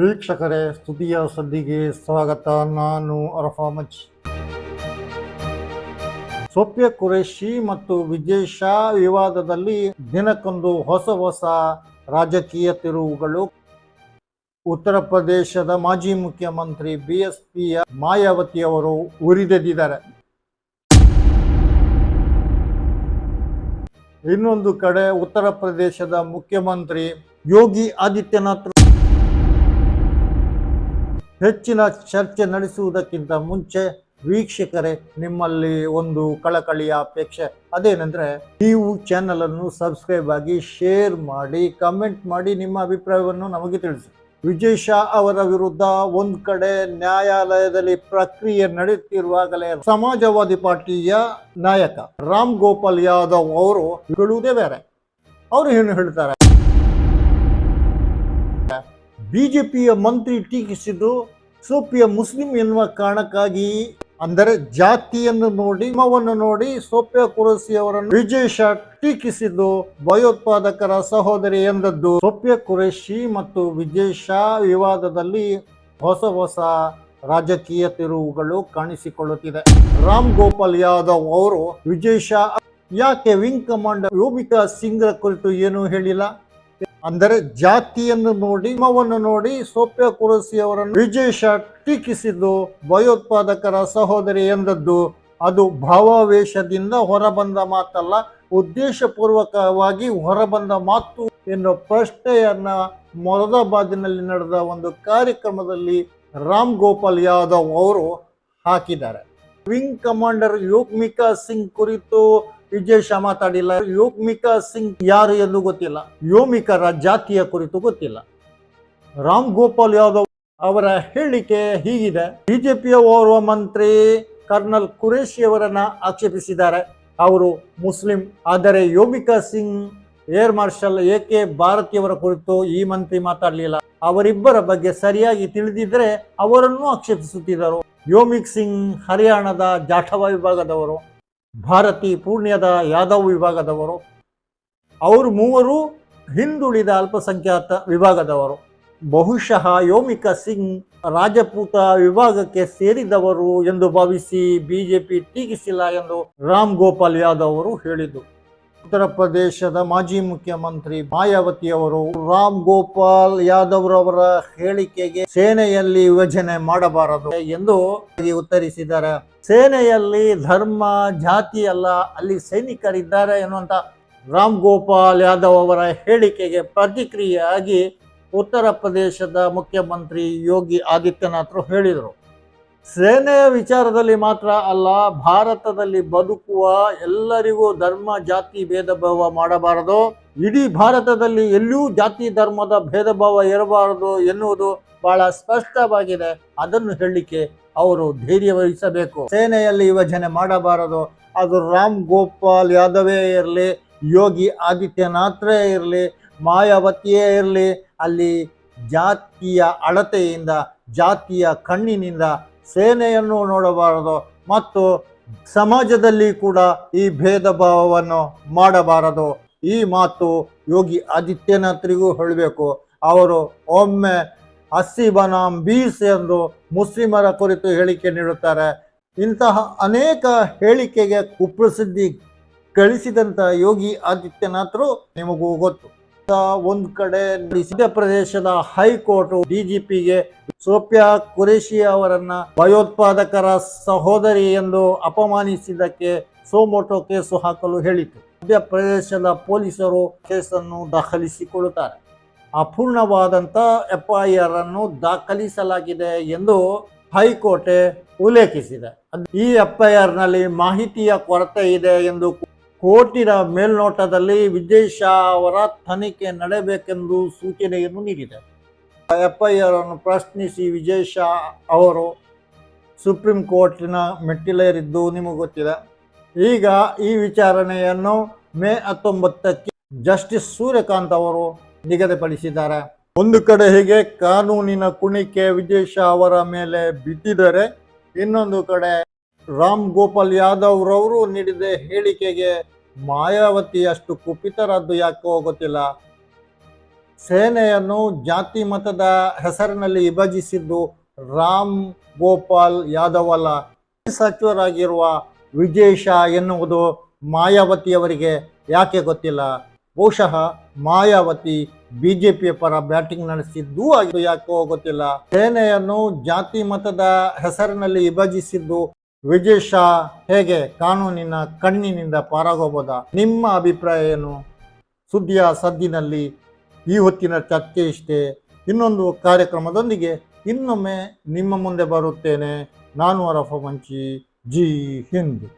ವೀಕ್ಷಕರೇ, ಸ್ತುತಿಯ ಸದ್ದಿಗೆ ಸ್ವಾಗತ. ನಾನು ಅರಫಾಮಜ್ ಸೋಫಿಯ ಕುರೇಶಿ ಮತ್ತು ವಿಜಯ್ ಶಾ ವಿವಾದದಲ್ಲಿ ದಿನಕ್ಕೊಂದು ಹೊಸ ಹೊಸ ರಾಜಕೀಯ ತಿರುವುಗಳು. ಉತ್ತರ ಪ್ರದೇಶದ ಮಾಜಿ ಮುಖ್ಯಮಂತ್ರಿ ಬಿ ಎಸ್ ಪಿಯ ಮಾಯಾವತಿ ಅವರು ಉರಿದೆದ್ದಿದ್ದಾರೆ. ಇನ್ನೊಂದು ಕಡೆ ಉತ್ತರ ಪ್ರದೇಶದ ಮುಖ್ಯಮಂತ್ರಿ ಯೋಗಿ ಆದಿತ್ಯನಾಥ್ ಹೆಚ್ಚಿನ ಚರ್ಚೆ ನಡೆಸುವುದಕ್ಕಿಂತ ಮುಂಚೆ ವೀಕ್ಷಕರೇ, ನಿಮ್ಮಲ್ಲಿ ಒಂದು ಕಳಕಳಿಯ ಅಪೇಕ್ಷೆ. ಅದೇನೆಂದರೆ, ನೀವು ಚಾನಲ್ ಅನ್ನು ಸಬ್ಸ್ಕ್ರೈಬ್ ಆಗಿ ಶೇರ್ ಮಾಡಿ ಕಮೆಂಟ್ ಮಾಡಿ ನಿಮ್ಮ ಅಭಿಪ್ರಾಯವನ್ನು ನಮಗೆ ತಿಳಿಸಿ. ವಿಜಯ್ ಶಾ ಅವರ ವಿರುದ್ಧ ಒಂದು ಕಡೆ ನ್ಯಾಯಾಲಯದಲ್ಲಿ ಪ್ರಕ್ರಿಯೆ ನಡೆಯುತ್ತಿರುವಾಗಲೇ ಸಮಾಜವಾದಿ ಪಾರ್ಟಿಯ ನಾಯಕ ರಾಮ್ ಗೋಪಾಲ್ ಯಾದವ್ ಅವರು ಹೇಳುವುದೇ ಬೇರೆ. ಅವರು ಏನು ಹೇಳ್ತಾರೆ? ಬಿಜೆಪಿಯ ಮಂತ್ರಿ ಟೀಕಿಸಿದ್ದು, ಸೋಪಿಯ ಮುಸ್ಲಿಂ ಎನ್ನುವ ಕಾರಣಕ್ಕಾಗಿ ಅಂದರೆ ಜಾತಿಯನ್ನು ನೋಡಿ ಮವನ್ನು ನೋಡಿ ಸೋಫಿಯಾ ಕುರಸಿ ಅವರನ್ನು ವಿಜಯ್ ಶಾ ಟೀಕಿಸಿದ್ದು, ಭಯೋತ್ಪಾದಕರ ಸಹೋದರಿ ಎಂದದ್ದು. ಸೋಫಿಯಾ ಕುರೇಶಿ ಮತ್ತು ವಿಜಯ್ ಶಾ ವಿವಾದದಲ್ಲಿ ಹೊಸ ಹೊಸ ರಾಜಕೀಯ ತಿರುವುಗಳು ಕಾಣಿಸಿಕೊಳ್ಳುತ್ತಿದೆ. ರಾಮ್ ಗೋಪಾಲ್ ಯಾದವ್ ಅವರು ವಿಜಯ್ ಶಾ ಯಾಕೆ ವಿಂಗ್ ಕಮಾಂಡರ್ ಯೋಬಿಕಾ ಸಿಂಗ್ರ ಕುರಿತು ಏನೂ ಹೇಳಿಲ್ಲ? ಅಂದರೆ ಜಾತಿಯನ್ನು ನೋಡಿ ಮಾವನ್ನು ನೋಡಿ ಸೋಫಿಯಾ ಕುರಸಿ ಅವರನ್ನು ವಿಜಯ್ ಶಾ ಟೀಕಿಸಿದ್ದು, ಭಯೋತ್ಪಾದಕರ ಸಹೋದರಿ ಎಂದದ್ದು. ಅದು ಭಾವಾವೇಶದಿಂದ ಹೊರಬಂದ ಮಾತಲ್ಲ, ಉದ್ದೇಶಪೂರ್ವಕವಾಗಿ ಹೊರಬಂದ ಮಾತು ಎನ್ನುವ ಪ್ರಶ್ನೆಯನ್ನ ಮೊರದಾಬಾದಿನಲ್ಲಿ ನಡೆದ ಒಂದು ಕಾರ್ಯಕ್ರಮದಲ್ಲಿ ರಾಮ್ ಗೋಪಾಲ್ ಯಾದವ್ ಅವರು ಹಾಕಿದ್ದಾರೆ. ವಿಂಗ್ ಕಮಾಂಡರ್ ಯೋಗ್ಮಿಕಾ ಸಿಂಗ್ ಕುರಿತು ವಿಜಯ್ ಮಾತಾಡಿಲ್ಲ ಯೋಮಿಕ ಸಿಂಗ್ ಯಾರು ಎಂದು ಗೊತ್ತಿಲ್ಲ. ಯೋಮಿಕರ ಜಾತಿಯ ಕುರಿತು ಗೊತ್ತಿಲ್ಲ. ರಾಮ್ ಗೋಪಾಲ್ ಯಾದವ್ ಅವರ ಹೇಳಿಕೆ ಹೀಗಿದೆ. ಬಿಜೆಪಿಯ ಓರ್ವ ಮಂತ್ರಿ ಕರ್ನಲ್ ಕುರೇಶಿ ಅವರನ್ನ ಆಕ್ಷೇಪಿಸಿದ್ದಾರೆ. ಅವರು ಮುಸ್ಲಿಂ. ಆದರೆ ಯೋಮಿಕಾ ಸಿಂಗ್ ಏರ್ ಮಾರ್ಷಲ್ ಏಕೆ ಭಾರತೀಯವರ ಕುರಿತು ಈ ಮಂತ್ರಿ ಮಾತಾಡಲಿಲ್ಲ. ಅವರಿಬ್ಬರ ಬಗ್ಗೆ ಸರಿಯಾಗಿ ತಿಳಿದಿದ್ದರೆ ಅವರನ್ನು ಆಕ್ಷೇಪಿಸುತ್ತಿದ್ದರು. ಯೋಮಿಕ್ ಸಿಂಗ್ ಹರಿಯಾಣದ ಜಾಠವ ವಿಭಾಗದವರು. ಭಾರತಿ ಪೂರ್ಣ್ಯದ ಯಾದವ್ ವಿಭಾಗದವರು, ಅವರು ಮೂವರು ಹಿಂದುಳಿದ ಅಲ್ಪಸಂಖ್ಯಾತ ವಿಭಾಗದವರು. ಬಹುಶಃ ಯೋಮಿಕಾ ಸಿಂಗ್ ರಾಜಪೂತ ವಿಭಾಗಕ್ಕೆ ಸೇರಿದವರು ಎಂದು ಭಾವಿಸಿ ಬಿಜೆಪಿ ಟೀಕಿಸಿಲ್ಲ ಎಂದು ರಾಮ್ ಗೋಪಾಲ್ ಯಾದವ್ ಅವರು ಹೇಳಿದ್ದು. ಉತ್ತರ ಪ್ರದೇಶದ ಮಾಜಿ ಮುಖ್ಯಮಂತ್ರಿ ಮಾಯಾವತಿಯವರು ರಾಮ್ ಗೋಪಾಲ್ ಯಾದವ್ ರವರ ಹೇಳಿಕೆಗೆ ಸೇನೆಯಲ್ಲಿ ವಿಭಜನೆ ಮಾಡಬಾರದು ಎಂದು ಉತ್ತರಿಸಿದ್ದಾರೆ. ಸೇನೆಯಲ್ಲಿ ಧರ್ಮ, ಜಾತಿ ಅಲ್ಲ ಅಲ್ಲಿ ಸೈನಿಕರಿದ್ದಾರೆ ಎನ್ನುವಂತ ರಾಮ್ ಗೋಪಾಲ್ ಯಾದವ್ ಅವರ ಹೇಳಿಕೆಗೆ ಪ್ರತಿಕ್ರಿಯೆಯಾಗಿ ಉತ್ತರ ಪ್ರದೇಶದ ಮುಖ್ಯಮಂತ್ರಿ ಯೋಗಿ ಆದಿತ್ಯನಾಥ್ ಹೇಳಿದರು. ಸೇನೆಯ ವಿಚಾರದಲ್ಲಿ ಮಾತ್ರ ಅಲ್ಲ, ಭಾರತದಲ್ಲಿ ಬದುಕುವ ಎಲ್ಲರಿಗೂ ಧರ್ಮ, ಜಾತಿ, ಭೇದ ಭಾವ ಮಾಡಬಾರದು. ಇಡೀ ಭಾರತದಲ್ಲಿ ಎಲ್ಲೂ ಜಾತಿ, ಧರ್ಮದ ಭೇದ ಭಾವ ಇರಬಾರದು ಎನ್ನುವುದು ಬಹಳ ಸ್ಪಷ್ಟವಾಗಿದೆ. ಅದನ್ನು ಹೇಳಲಿಕ್ಕೆ ಅವರು ಧೈರ್ಯ ವಹಿಸಬೇಕು. ಸೇನೆಯಲ್ಲಿ ಯುವಜನೆ ಮಾಡಬಾರದು. ಅದು ರಾಮ್ ಗೋಪಾಲ್ ಯಾದವೇ ಇರಲಿ, ಯೋಗಿ ಆದಿತ್ಯನಾಥ್ರೇ ಇರಲಿ, ಮಾಯಾವತಿಯೇ ಇರಲಿ, ಅಲ್ಲಿ ಜಾತಿಯ ಅಳತೆಯಿಂದ, ಜಾತಿಯ ಕಣ್ಣಿನಿಂದ ಸೇನೆಯನ್ನು ನೋಡಬಾರದು ಮತ್ತು ಸಮಾಜದಲ್ಲಿ ಕೂಡ ಈ ಭೇದ ಭಾವವನ್ನು ಮಾಡಬಾರದು. ಈ ಮಾತು ಯೋಗಿ ಆದಿತ್ಯನಾಥ್ರಿಗೂ ಹೇಳಬೇಕು. ಅವರು ಒಮ್ಮೆ ಅಸ್ಸಿ ಬನಾಮ್ ಬೀಸ್ ಎಂದು ಮುಸ್ಲಿಮರ ಕುರಿತು ಹೇಳಿಕೆ ನೀಡುತ್ತಾರೆ. ಇಂತಹ ಅನೇಕ ಹೇಳಿಕೆಗೆ ಕುಪ್ರಸಿದ್ಧಿ ಗಳಿಸಿದಂಥ ಯೋಗಿ ಆದಿತ್ಯನಾಥರು ನಿಮಗೂ ಗೊತ್ತು. ಒಂದು ಕಡೆ ಮಧ್ಯಪ್ರದೇಶದ ಹೈಕೋರ್ಟ್ ಡಿಜಿಪಿಗೆ ಸೋಫಿಯಾ ಕುರೇಶಿ ಅವರನ್ನ ಭಯೋತ್ಪಾದಕರ ಸಹೋದರಿ ಎಂದು ಅಪಮಾನಿಸಿದ್ದಕ್ಕೆ ಸೋಮೋಟೋ ಕೇಸು ಹಾಕಲು ಹೇಳಿತು ಮಧ್ಯಪ್ರದೇಶದ ಪೊಲೀಸರು ಕೇಸನ್ನು ದಾಖಲಿಸಿಕೊಳ್ಳುತ್ತಾರೆ. ಅಪೂರ್ಣವಾದಂತ ಎಫ್ಐಆರ್ ಅನ್ನು ದಾಖಲಿಸಲಾಗಿದೆ ಎಂದು ಹೈಕೋರ್ಟ್ ಉಲ್ಲೇಖಿಸಿದೆ. ಈ ಎಫ್ಐಆರ್ನಲ್ಲಿ ಮಾಹಿತಿಯ ಕೊರತೆ ಇದೆ ಎಂದು ಕೋರ್ಟಿನ ಮೇಲ್ನೋಟದಲ್ಲಿ ವಿಜಯ್ ಅವರ ತನಿಖೆ ನಡೆಯಬೇಕೆಂದು ಸೂಚನೆಯನ್ನು ನೀಡಿದೆ. ಎಫ್ಐಆರ್ ಅನ್ನು ಪ್ರಶ್ನಿಸಿ ವಿಜಯ್ ಅವರು ಸುಪ್ರೀಂ ಕೋರ್ಟಿನ ಮೆಟ್ಟಿಲೇರಿದ್ದು ನಿಮಗೆ ಗೊತ್ತಿದೆ. ಈಗ ಈ ವಿಚಾರಣೆಯನ್ನು ಮೇ ಹತ್ತೊಂಬತ್ತಕ್ಕೆ ಜಸ್ಟಿಸ್ ಸೂರ್ಯಕಾಂತ್ ಅವರು ನಿಗದಿಪಡಿಸಿದ್ದಾರೆ. ಒಂದು ಕಡೆ ಹೀಗೆ ಕಾನೂನಿನ ಕುಣಿಕೆ ವಿಜಯ್ ಅವರ ಮೇಲೆ ಬಿದ್ದಿದ್ದರೆ ಇನ್ನೊಂದು ಕಡೆ ರಾಮ್ ಗೋಪಾಲ್ ಯಾದವ್ ರವರು ನೀಡಿದ ಹೇಳಿಕೆಗೆ ಮಾಯಾವತಿ ಅಷ್ಟು ಕುಪಿತರದ್ದು ಯಾಕೋ ಗೊತ್ತಿಲ್ಲ. ಸೇನೆಯನ್ನು ಜಾತಿ ಮತದ ಹೆಸರಿನಲ್ಲಿ ವಿಭಜಿಸಿದ್ದು ರಾಮ್ ಗೋಪಾಲ್ ಯಾದವ್ ಅಲ್ಲ. ಸಚಿವರಾಗಿರುವ ವಿಜಯ್ ಎನ್ನುವುದು ಮಾಯಾವತಿಯವರಿಗೆ ಯಾಕೆ ಗೊತ್ತಿಲ್ಲ? ಬಹುಶಃ ಮಾಯಾವತಿ ಬಿಜೆಪಿಯ ಪರ ಬ್ಯಾಟಿಂಗ್ ನಡೆಸಿದ್ದೂ ಯಾಕೋ ಗೊತ್ತಿಲ್ಲ. ಸೇನೆಯನ್ನು ಜಾತಿ ಮತದ ಹೆಸರಿನಲ್ಲಿ ವಿಭಜಿಸಿದ್ದು ವಿಜಯ್ ಶಾ ಹೇಗೆ ಕಾನೂನಿನ ಕಣ್ಣಿನಿಂದ ಪಾರಾಗಬಹುದಾ? ನಿಮ್ಮ ಅಭಿಪ್ರಾಯ ಏನು? ಸುದ್ದಿಯ ಸದ್ದಿನಲ್ಲಿ ಈ ಹೊತ್ತಿನ ಚರ್ಚೆ ಇಷ್ಟೇ. ಇನ್ನೊಂದು ಕಾರ್ಯಕ್ರಮದೊಂದಿಗೆ ಇನ್ನೊಮ್ಮೆ ನಿಮ್ಮ ಮುಂದೆ ಬರುತ್ತೇನೆ. ನಾನು ಅರಫ ಮಂಚಿ. ಜಿ ಹಿಂದ್.